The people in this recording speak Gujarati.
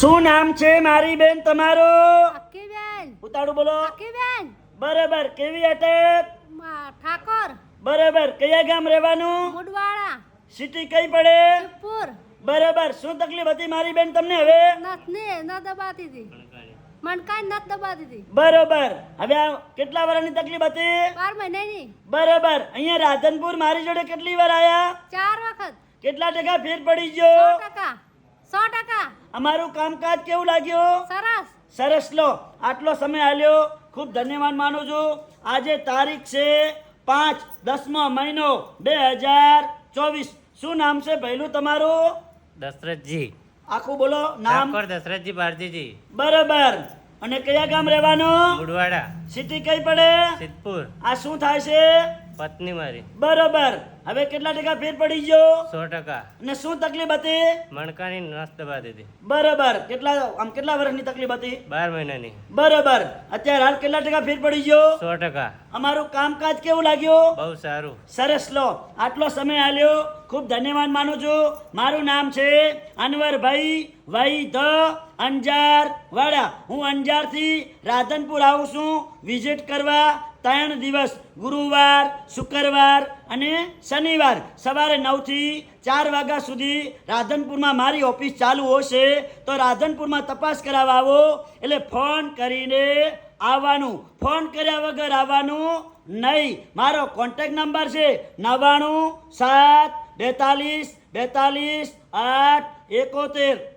શું નામ છે મારી બેન તમારું? ઉતાળું બોલો. બરાબર કેવી હતે? મા- ઠાકોર. બરાબર કયા ગામ રહેવાનું? મુડવાળા સિટી કઈ પડે? શિવપુર બરાબર શું તકલીફ હતી મારી બેન તમને હવે? નથ ને દબાતી હતી. મણકાઈ નથ દબાતી હતી. બરોબર હવે કેટલા વર્ષની તકલીફ હતી? મહિનાની. બરોબર અહીંયા રાધનપુર મારી જોડે કેટલી વાર આયા? ચાર વખત. કેટલા ટકા ફેર પડી ગયો? ટકા. સો ટકા. અમારું કામકાજ કેવું લાગ્યું? સરસ. સરસ લો. આટલો સમય આલ્યો. ખૂબ ધન્યવાદ માનું છું. આજે તારીખ છે પાંચ દસમો મહિનો બે હજાર ચોવીસ. શું નામ છે પહેલું તમારું? દશરથજી. આખું બોલો. નામ? દશરથજી ભારતીજી બરોબર. અને કયા ગામ રહેવાનું? ઉડવાડા સિટી કઈ પડે? સિદ્ધપુર. આ શું થાય છે પત્ની મારી બરોબર. હવે કેટલા ટકા ફેર પડી ગયો? સો ટકા. અને શું તકલીફ હતી? મણકાની નસ દબાતી હતી બરોબર. કેટલા આમ કેટલા વર્ષની તકલીફ હતી? બાર મહિનાની. બરોબર. અત્યારે હાલ કેટલા ટકા ફેર પડી ગયો? સો ટકા. અમારું કામકાજ કેવું લાગ્યું? બહુ સારું. સરસ લો. આટલો સમય આલ્યો. ખૂબ ધન્યવાદ માનું છું. મારું નામ છે અનવરભાઈ વૈ ધ અંજાર વાડા. હું અંજારથી રાધનપુર આવું છું. વિઝિટ કરવા ત્રણ દિવસ, ગુરુવાર, શુક્રવાર અને શનિવાર. સવારે નવથી ચાર વાગ્યા સુધી રાધનપુરમાં મારી ઓફિસ ચાલુ હશે. તો રાધનપુરમાં તપાસ કરાવવા આવો. એટલે ફોન કરીને આવવાનું. ફોન કર્યા વગર આવવાનું નહીં. મારો કોન્ટેક્ટ નંબર છે નવ્વાણું સાત બેતાલીસ બેતાલીસ આઠ એકોતેર.